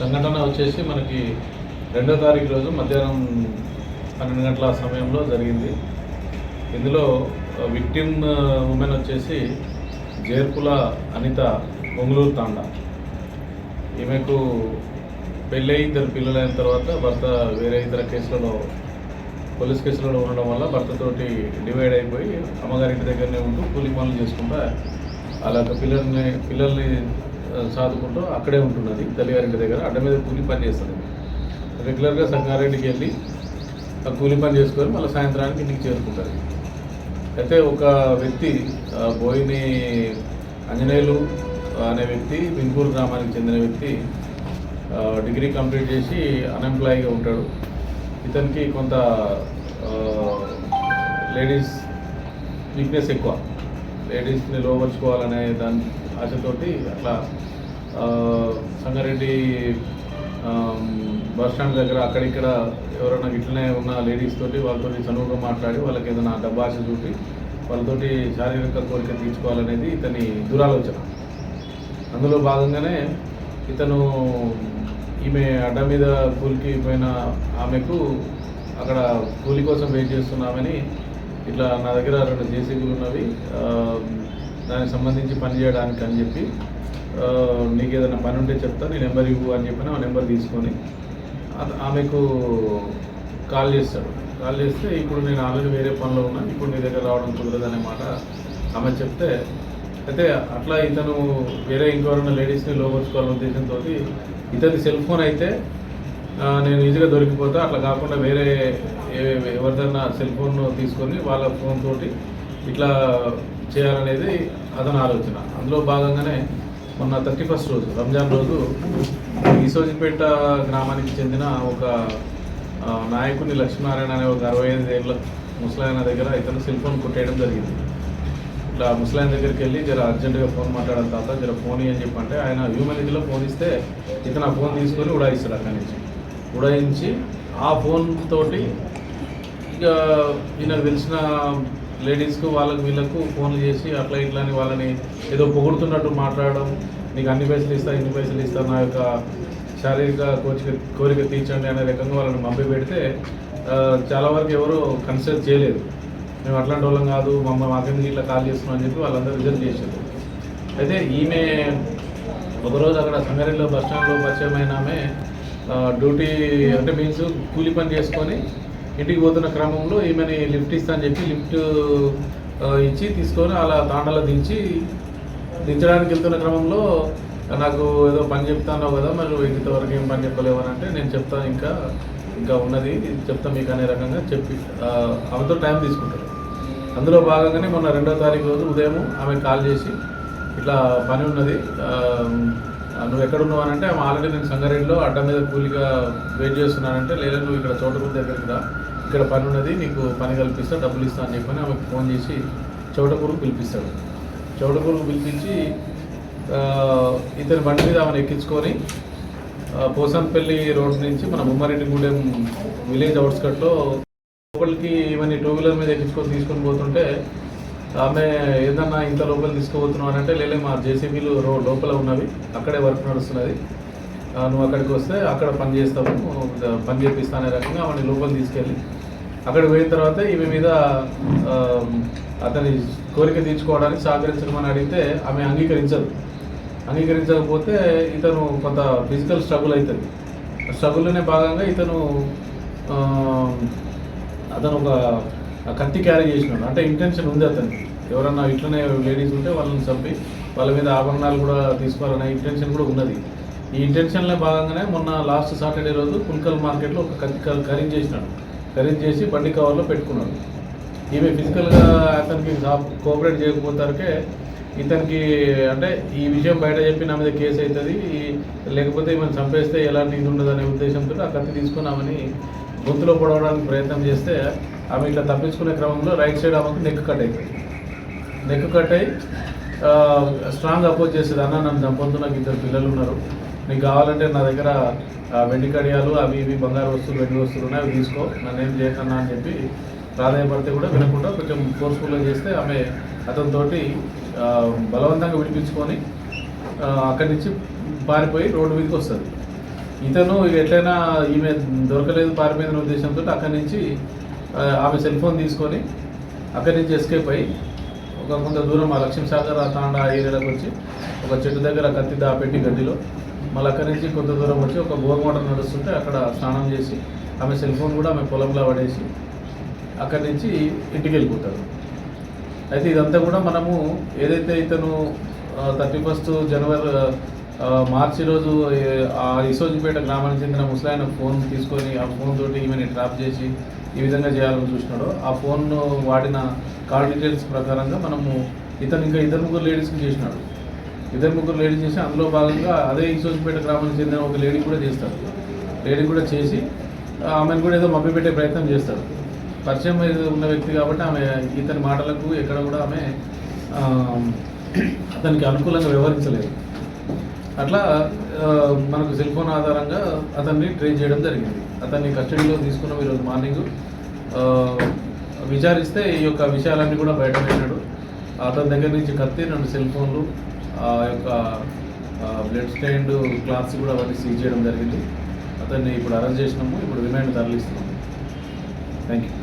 సంఘటన వచ్చేసి మనకి రెండో తారీఖు రోజు మధ్యాహ్నం పన్నెండు గంటల సమయంలో జరిగింది. ఇందులో విక్టిమ్ ఉమెన్ వచ్చేసి జేర్పుల అనిత ఒంగులూరు తాండ. ఈమెకు పెళ్ళయి ఇద్దరు పిల్లలైన తర్వాత భర్త వేరే ఇతర కేసులలో పోలీస్ కేసులలో ఉండడం వల్ల భర్తతోటి డివైడ్ అయిపోయి అమ్మగారింటి దగ్గరనే ఉంటూ కూలి పనులు చేసుకుంటా అలా పిల్లల్ని పిల్లల్ని సాదుకుంటూ అక్కడే ఉంటున్నది తల్లిగారింటి దగ్గర. అడ్డ మీద కూలి పని చేస్తుంది. రెగ్యులర్గా సంగారెడ్డికి వెళ్ళి ఆ కూలి పని చేసుకొని మళ్ళీ సాయంత్రానికి ఇంటికి చేరుకుంటారు అయితే ఒక వ్యక్తి బోయిని ఆంజనేయులు అనే వ్యక్తి బిన్పూర్ గ్రామానికి చెందిన వ్యక్తి డిగ్రీ కంప్లీట్ చేసి అన్ఎంప్లాయీగా ఉంటాడు. ఇతనికి కొంత లేడీస్ వీక్నెస్ ఎక్కువ. లేడీస్ని లోపరుచుకోవాలనే దాని ఆశతోటి అట్లా సంగారెడ్డి బస్ స్టాండ్ దగ్గర అక్కడిక్కడ ఎవరైనా ఇట్లనే ఉన్న లేడీస్ తోటి వాళ్ళతో చనువుగా మాట్లాడి వాళ్ళకి ఏదైనా డబ్బాశ చూపి వాళ్ళతోటి శారీరక కోరిక తీర్చుకోవాలనేది ఇతని దురాలోచన. అందులో భాగంగానే ఇతను ఈమె అడ్డ మీద కూలికి పోయిన ఆమెకు అక్కడ కూలి కోసం వెయిట్ చేస్తున్నామని ఇట్లా నా దగ్గర రెండు జేసీబీలు ఉన్నవి దానికి సంబంధించి పని చేయడానికి అని చెప్పి నీకు ఏదైనా పని ఉంటే చెప్తా నీ నెంబర్ ఇవ్వు అని చెప్పిన ఆ నెంబర్ తీసుకొని ఆమెకు కాల్ చేస్తాడు. కాల్ చేస్తే ఇప్పుడు నేను ఆల్రెడీ వేరే పనిలో ఉన్నా ఇప్పుడు నీ దగ్గర రావడం కుదరదు మాట ఆమె చెప్తే అయితే అట్లా ఇతను వేరే ఇంకెవరైనా లేడీస్ని లోపరుచుకోవాలనే ఉద్దేశంతో ఇతని సెల్ ఫోన్ అయితే నేను ఈజీగా దొరికిపోతా. అట్లా కాకుండా వేరే ఏ- ఎవరిదైనా సెల్ ఫోన్ తీసుకొని వాళ్ళ ఫోన్ తోటి ఇట్లా చేయాలనేది అతని ఆలోచన. అందులో భాగంగానే మొన్న థర్టీ ఫస్ట్ రోజు రంజాన్ రోజు ఈసోజిపేట గ్రామానికి చెందిన ఒక నాయకుని లక్ష్మీనారాయణ అనే ఒక అరవై ఐదు ఏళ్ళ ముసలాయన దగ్గర ఇతను సెల్ ఫోన్ కొట్టేయడం జరిగింది. ఇట్లా ముసలాయన దగ్గరికి వెళ్ళి జర అర్జెంటుగా ఫోన్ మాట్లాడాలి తాత జర ఫోన్ అని చెప్పి అంటే ఆయన హ్యూమనిటీలో ఫోన్ ఇస్తే ఇతను ఆ ఫోన్ తీసుకొని ఉడాయిస్తాడు అక్కడి నుంచి. ఉడాయించి ఆ ఫోన్ తోటి ఇక ఈయనకు తెలిసిన లేడీస్కు వాళ్ళకు వీళ్ళకు ఫోన్లు చేసి అట్లా ఇట్లా అని వాళ్ళని ఏదో పొగుడుతున్నట్టు మాట్లాడడం నీకు అన్ని పైసలు ఇస్తా ఇన్ని పైసలు ఇస్తా నా యొక్క శారీరక కోరిక కోరిక తీర్చండి అనే రకంగా వాళ్ళని పంపి పెడితే చాలా వరకు ఎవరు కన్సిడర్ చేయలేదు. మేము అట్లాంటి వాళ్ళం కాదు మమ్మల్ని మాకెందుకు ఇట్లా కాల్ చేస్తున్నాం అని చెప్పి వాళ్ళందరూ రిజల్ట్ చేశారు. అయితే ఈమె ఒకరోజు అక్కడ సంగారెడ్డిలో బస్ స్టాండ్లో పరిచయమైన ఆమె డ్యూటీ అంటే మీన్స్ కూలి పని చేసుకొని ఇంటికి పోతున్న క్రమంలో ఈమెని లిఫ్ట్ ఇస్తా అని చెప్పి లిఫ్ట్ ఇచ్చి తీసుకొని అలా తాండలో దించి దించడానికి వెళ్తున్న క్రమంలో నాకు ఏదో పని చెప్తాను కదా మరి ఇంతవరకు ఏం పని చెప్పలేవు అని అంటే నేను చెప్తాను ఇంకా ఇంకా ఉన్నది చెప్తా మీకు అనే రకంగా చెప్పి ఆమెతో టైం తీసుకుంటారు. అందులో భాగంగానే మొన్న రెండో తారీఖు రోజు ఉదయం ఆమె కాల్ చేసి ఇట్లా పని ఉన్నది నువ్వు ఎక్కడ అని అంటే ఆమె ఆల్రెడీ నేను సంగారెడ్డిలో అడ్డ మీద కూలిగా వెయిట్ చేస్తున్నానంటే లేదా నువ్వు ఇక్కడ చోటకూరు దగ్గరికి రా. ఇక్కడ పని ఉన్నది నీకు పని కల్పిస్తా డబ్బులు ఇస్తా అని చెప్పని ఆమెకు ఫోన్ చేసి చౌటకూరు పిలిపిస్తాడు. చౌటకూరు పిలిపించి ఇతని బండి మీద ఆమెను ఎక్కించుకొని పోసంపల్లి రోడ్ నుంచి మన బొమ్మారెడ్డిగూడెం విలేజ్ అవుట్స్కట్లో లోపలికి ఇవన్నీ టూ వీలర్ మీద ఎక్కించుకొని తీసుకొని పోతుంటే ఆమె ఏదన్నా ఇంత లోపల తీసుకుపోతున్నావు అని అంటే లేలే మా జేసీబీలు రో లోపల ఉన్నవి అక్కడే వర్క్ నడుస్తున్నది. నువ్వు అక్కడికి వస్తే అక్కడ పని చేస్తాము పని చేపిస్తా అనే రకంగా ఆమెని లోపల తీసుకెళ్ళి అక్కడికి పోయిన తర్వాత ఈమె మీద అతని కోరిక తీర్చుకోవడానికి సహకరించమని అడిగితే ఆమె అంగీకరించదు. అంగీకరించకపోతే ఇతను కొంత ఫిజికల్ స్ట్రగుల్ అవుతుంది స్ట్రగుల్లోనే భాగంగా ఇతను అతను ఒక కత్తి క్యారీ చేసినాడు. అంటే ఇంటెన్షన్ ఉంది అతనికి. ఎవరన్నా ఇట్లనే లేడీస్ ఉంటే వాళ్ళని చంపి వాళ్ళ మీద ఆభరణాలు కూడా తీసుకోవాలనే ఇంటెన్షన్ కూడా ఉన్నది. ఈ ఇంటెన్షన్లో భాగంగానే మొన్న లాస్ట్ సాటర్డే రోజు పుల్కల్ మార్కెట్లో ఒక కత్తి ఖరీదు చేసినాడు. ఖరీదు చేసి బండి కవర్లో పెట్టుకున్నాడు. ఈమె ఫిజికల్గా అతనికి కోఆపరేట్ చేయకపోతారకే ఇతనికి అంటే ఈ విషయం బయట చెప్పి నా మీద కేసు అవుతుంది లేకపోతే ఈమెను చంపేస్తే ఎలాంటి ఇది ఉండదు అనే ఉద్దేశంతో ఆ కత్తి తీసుకున్నామని గొంతులో పొడవడానికి ప్రయత్నం చేస్తే ఆమె ఇట్లా తప్పించుకునే క్రమంలో రైట్ సైడ్ ఆమెకు నెక్ కట్ అవుతుంది నెక్ కట్ అయ్యి స్ట్రాంగ్ అపోజ్ చేస్తుంది అన్న నన్ను చంపొద్దు నాకు ఇద్దరు పిల్లలు ఉన్నారు. నీకు కావాలంటే నా దగ్గర వెండి కడియాలు అవి ఇవి బంగారు వస్తువులు వెండి వస్తువులు ఉన్నాయి అవి తీసుకో. నన్ను ఏం చేయకన్నా అని చెప్పి ప్రాధాయపడితే కూడా వినకుండా కొంచెం ఫోర్స్ఫుల్గా చేస్తే ఆమె అతనితోటి బలవంతంగా విడిపించుకొని అక్కడి నుంచి పారిపోయి రోడ్డు మీదకి వస్తుంది. ఇతను ఇక ఎట్లయినా ఈమె దొరకలేదు పారిపోయిన ఉద్దేశంతో అక్కడి నుంచి ఆమె సెల్ ఫోన్ తీసుకొని అక్కడి నుంచి ఎస్కేప్ అయ్యి ఒక కొంత దూరం ఆ లక్ష్మీ సాగర్ ఆ తాండా ఏరియాలోకి వచ్చి ఒక చెట్టు దగ్గర కత్తి దాపెట్టి గడ్డిలో మళ్ళీ అక్కడి నుంచి కొంత దూరం వచ్చి ఒక బోర్ మోటార్ నడుస్తుంటే అక్కడ స్నానం చేసి ఆమె సెల్ ఫోన్ కూడా ఆమె పొలంలో పడేసి అక్కడి నుంచి ఇంటికి వెళ్ళిపోతారు. అయితే ఇదంతా కూడా మనము ఏదైతే ఇతను థర్టీ ఫస్ట్ జనవరి మార్చి రోజు ఆ ఇసోజిపేట గ్రామానికి చెందిన ముసలాయన ఫోన్ తీసుకొని ఆ ఫోన్ తోటి ఈమెని ట్రాప్ చేసి ఈ విధంగా చేయాలని చూసినాడో. ఆ ఫోన్ వాడిన కాల్ డీటెయిల్స్ ప్రకారంగా మనము ఇతను ఇంకా ఇద్దరు ముగ్గురు లేడీస్కి చేసినాడు. ఇద్దరు ముగ్గురు లేడీస్ చేసి అందులో భాగంగా అదే ఇసోజిపేట గ్రామానికి చెందిన ఒక లేడీ కూడా చేస్తారు లేడీ కూడా చేసి ఆమెను కూడా ఏదో మభ్యపెట్టే ప్రయత్నం చేస్తారు పరిచయం ఉన్న వ్యక్తి కాబట్టి ఆమె ఇతని మాటలకు ఎక్కడ కూడా ఆమె అతనికి అనుకూలంగా వ్యవహరించలేదు. అట్లా మనకు సెల్ ఫోన్ ఆధారంగా అతన్ని ట్రేస్ చేయడం జరిగింది. అతన్ని కస్టడీలో తీసుకున్నాం ఈరోజు మార్నింగ్. విచారిస్తే ఈ యొక్క విషయాలన్నీ కూడా బయటపడినాడు అతని దగ్గర నుంచి కత్తి రెండు సెల్ ఫోన్లు ఆ యొక్క బ్లడ్ స్టైండ్ క్లాత్స్ కూడా అవన్నీ సీజ్ చేయడం జరిగింది. అతన్ని ఇప్పుడు అరెస్ట్ చేసినాము ఇప్పుడు రిమాండ్ తరలిస్తున్నాము. Thank you